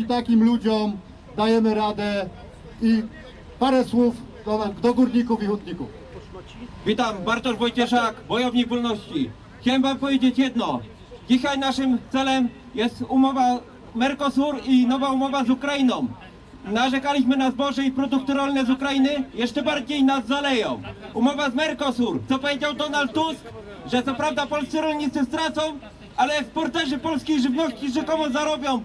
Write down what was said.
dzięki takim ludziom dajemy radę i parę słów do, do górników i hutników. Witam, Bartosz Wojcieszak, Wojownik Wolności. Chciałem wam powiedzieć jedno. Dzisiaj naszym celem jest umowa Mercosur i nowa umowa z Ukrainą. Narzekaliśmy na zboże i produkty rolne z Ukrainy, jeszcze bardziej nas zaleją. Umowa z Mercosur, co powiedział Donald Tusk, że co prawda polscy rolnicy stracą, ale eksporterzy polskiej żywności rzekomo zarobią,